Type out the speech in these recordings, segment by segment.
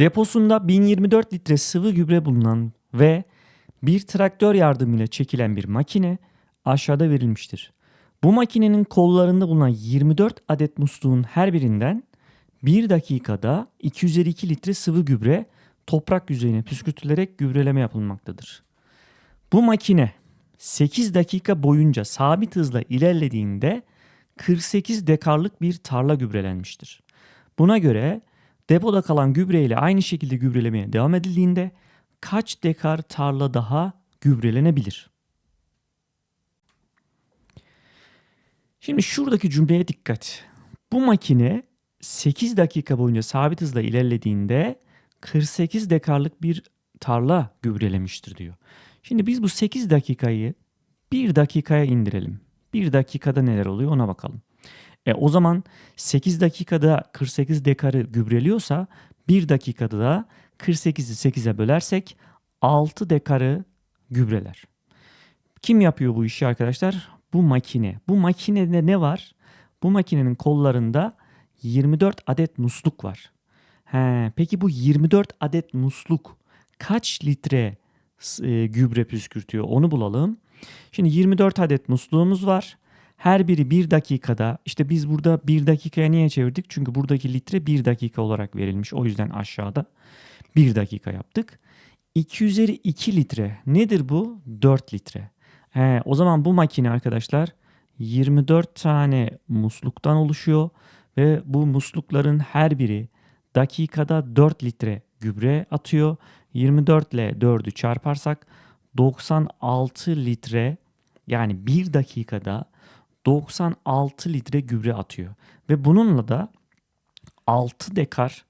Deposunda 1024 litre sıvı gübre bulunan ve bir traktör yardımıyla çekilen bir makine aşağıda verilmiştir. Bu makinenin kollarında bulunan 24 adet musluğun her birinden 1 dakikada 252 litre sıvı gübre toprak yüzeyine püskürtülerek gübreleme yapılmaktadır. Bu makine 8 dakika boyunca sabit hızla ilerlediğinde 48 dekarlık bir tarla gübrelenmiştir. Buna göre depoda kalan gübre ile aynı şekilde gübrelemeye devam edildiğinde kaç dekar tarla daha gübrelenebilir? Şimdi şuradaki cümleye dikkat. Bu makine 8 dakika boyunca sabit hızla ilerlediğinde 48 dekarlık bir tarla gübrelemiştir diyor. Şimdi biz bu 8 dakikayı 1 dakikaya indirelim. 1 dakikada neler oluyor ona bakalım. E o zaman 8 dakikada 48 dekarı gübreliyorsa 1 dakikada da 48'i 8'e bölersek 6 dekarı gübreler. Kim yapıyor bu işi arkadaşlar? Bu makine. Bu makinede ne var? Bu makinenin kollarında 24 adet musluk var. He, peki bu 24 adet musluk kaç litre e, gübre püskürtüyor onu bulalım. Şimdi 24 adet musluğumuz var. Her biri 1 dakikada işte biz burada 1 dakikaya niye çevirdik? Çünkü buradaki litre 1 dakika olarak verilmiş. O yüzden aşağıda 1 dakika yaptık. 2 üzeri 2 litre nedir bu? 4 litre. He, o zaman bu makine arkadaşlar 24 tane musluktan oluşuyor ve bu muslukların her biri dakikada 4 litre gübre atıyor. 24 ile 4'ü çarparsak 96 litre yani 1 dakikada 96 litre gübre atıyor. Ve bununla da 6 dekar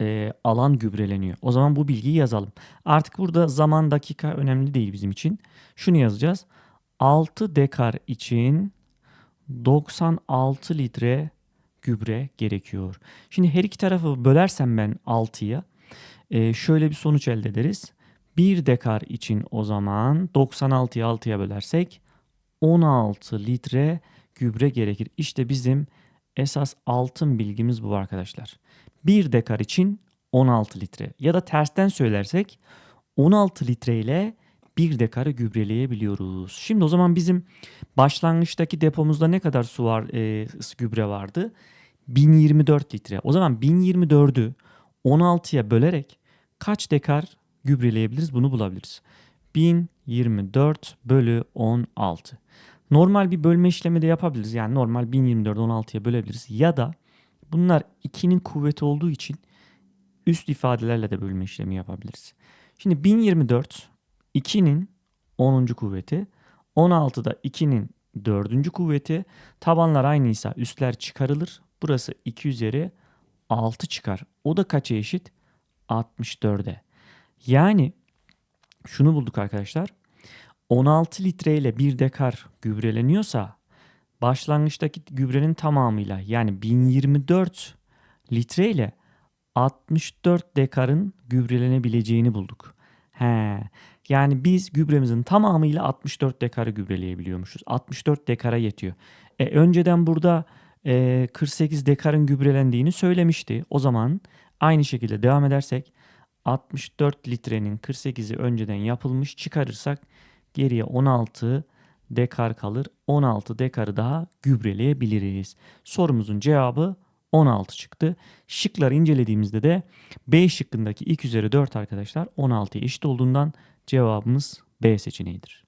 e, alan gübreleniyor. O zaman bu bilgiyi yazalım. Artık burada zaman dakika önemli değil bizim için. Şunu yazacağız. 6 dekar için 96 litre gübre gerekiyor. Şimdi her iki tarafı bölersem ben 6'ya e, şöyle bir sonuç elde ederiz. 1 dekar için o zaman 96'yı 6'ya bölersek 16 litre gübre gerekir. İşte bizim esas altın bilgimiz bu arkadaşlar. 1 dekar için 16 litre ya da tersten söylersek 16 litre ile 1 dekarı gübreleyebiliyoruz. Şimdi o zaman bizim başlangıçtaki depomuzda ne kadar su var, e, gübre vardı? 1024 litre. O zaman 1024'ü 16'ya bölerek kaç dekar gübreleyebiliriz bunu bulabiliriz. 1024 bölü 16. Normal bir bölme işlemi de yapabiliriz. Yani normal 1024'ü 16'ya bölebiliriz. Ya da bunlar 2'nin kuvveti olduğu için üst ifadelerle de bölme işlemi yapabiliriz. Şimdi 1024 2'nin 10. kuvveti. 16'da 2'nin 4. kuvveti. Tabanlar aynıysa üstler çıkarılır. Burası 2 üzeri 6 çıkar. O da kaça eşit? 64'e. Yani şunu bulduk arkadaşlar. 16 litre ile 1 dekar gübreleniyorsa başlangıçtaki gübrenin tamamıyla yani 1024 litre ile 64 dekarın gübrelenebileceğini bulduk. He. Yani biz gübremizin tamamıyla 64 dekarı gübreleyebiliyormuşuz. 64 dekara yetiyor. E, önceden burada e, 48 dekarın gübrelendiğini söylemişti. O zaman aynı şekilde devam edersek 64 litrenin 48'i önceden yapılmış çıkarırsak geriye 16 dekar kalır. 16 dekarı daha gübreleyebiliriz. Sorumuzun cevabı 16 çıktı. Şıkları incelediğimizde de B şıkkındaki 2 üzeri 4 arkadaşlar 16'ya eşit olduğundan cevabımız B seçeneğidir.